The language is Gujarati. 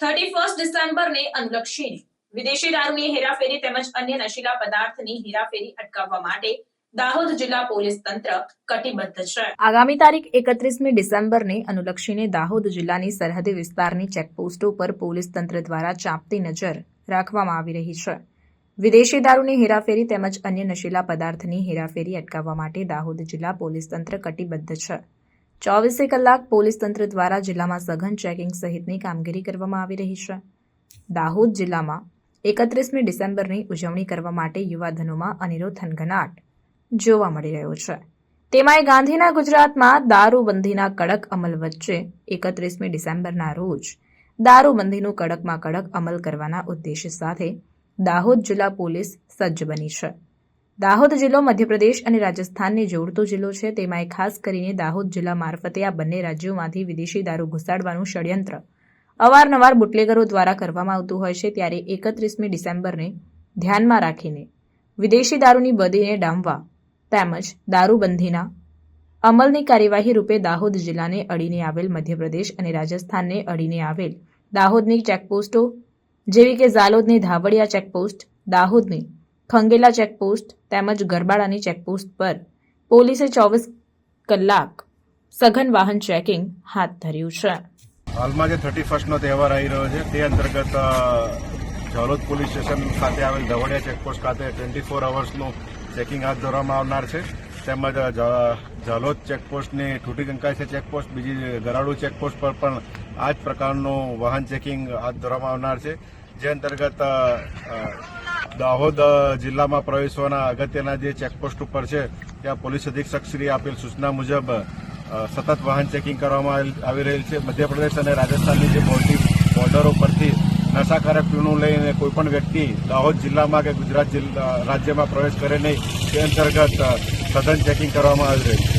થર્ટી ફર્સ્ટ ડિસેમ્બરને અનુલક્ષીને વિદેશી દારૂની હેરાફેરી તેમજ અન્ય નશીલા પદાર્થની હેરાફેરી અટકાવવા માટે દાહોદ જિલ્લા પોલીસ તંત્ર કટિબદ્ધ છે. આગામી તારીખ એકત્રીસમી ડિસેમ્બરને અનુલક્ષીને દાહોદ જિલ્લાની સરહદી વિસ્તારની ચેકપોસ્ટો પર પોલીસ તંત્ર દ્વારા ચાંપતી નજર રાખવામાં આવી રહી છે. વિદેશી દારૂની હેરાફેરી તેમજ અન્ય નશીલા પદાર્થની હેરાફેરી અટકાવવા માટે દાહોદ જિલ્લા પોલીસ તંત્ર કટિબદ્ધ છે. ચોવીસે કલાક પોલીસ તંત્ર દ્વારા જિલ્લામાં સઘન ચેકિંગ સહિતની કામગીરી કરવામાં આવી રહી છે. દાહોદ જિલ્લામાં એકત્રીસમી ડિસેમ્બરની ઉજવણી કરવા માટે યુવાધનોમાં અનેરો થનગનાટ જોવા મળી રહ્યો છે. તેમાંય ગાંધીના ગુજરાતમાં દારૂબંધીના કડક અમલ વચ્ચે એકત્રીસમી ડિસેમ્બરના રોજ દારૂબંધીનું કડકમાં કડક અમલ કરવાના ઉદ્દેશ્ય સાથે દાહોદ જિલ્લા પોલીસ સજ્જ બની છે. દાહોદ જિલ્લો, મધ્યપ્રદેશ અને રાજસ્થાનને જોડતો જિલ્લો છે. તેમાંય ખાસ કરીને દાહોદ જિલ્લા મારફતે આ બંને રાજ્યોમાંથી વિદેશી દારૂ ઘુસાડવાનું ષડયંત્ર અવારનવાર બુટલેગરો દ્વારા કરવામાં આવતું હોય છે. ત્યારે એકત્રીસમી ડિસેમ્બરને ધ્યાનમાં રાખીને વિદેશી દારૂની બદીને ડામવા તેમજ દારૂબંધીના અમલની કાર્યવાહી રૂપે દાહોદ જિલ્લાને અડીને આવેલ મધ્યપ્રદેશ અને રાજસ્થાનને અડીને આવેલ દાહોદની ચેકપોસ્ટો જેવી કે ઝાલોદની ધાવડિયા ચેકપોસ્ટ, દાહોદની ખંગેલા ચેકપોસ્ટ તેમજ ગરબાડાની ચેકપોસ્ટ પર પોલીસે ચોવીસ કલાક સઘન વાહન ચેકિંગ હાથ ધર્યું છે. હાલમાં જે થર્ટી ફર્સ્ટનો તહેવાર આવી રહ્યો છે, તે અંતર્ગત જલોદ પોલીસ સ્ટેશન ખાતે આવેલ ધવડિયા ચેકપોસ્ટ ખાતે ટ્વેન્ટી ફોર અવર્સનું ચેકિંગ હાથ ધરવામાં આવનાર છે. તેમજ ઝાલોદ ચેકપોસ્ટની ઠૂટી કંકાઈ છે ચેકપોસ્ટ, બીજી ગરાડુ ચેકપોસ્ટ પર પણ આ જ પ્રકારનું વાહન ચેકિંગ હાથ ધરવામાં આવનાર છે. જે અંતર્ગત દાહોદ જિલ્લામાં પ્રવેશવાના અગત્યના જે ચેકપોસ્ટ ઉપર છે, ત્યાં પોલીસ અધિક્ષક શ્રી આપેલ સૂચના મુજબ સતત વાહન ચેકિંગ કરવામાં આવી રહેલ છે. મધ્યપ્રદેશ અને રાજસ્થાનની જે બોર્ડરી બોર્ડરો પરથી નશાકારક પીણું લઈને કોઈપણ વ્યક્તિ દાહોદ જિલ્લામાં કે ગુજરાત રાજ્યમાં પ્રવેશ કરે નહીં, તે અંતર્ગત સઘન ચેકિંગ કરવામાં આવી રહ્યું છે.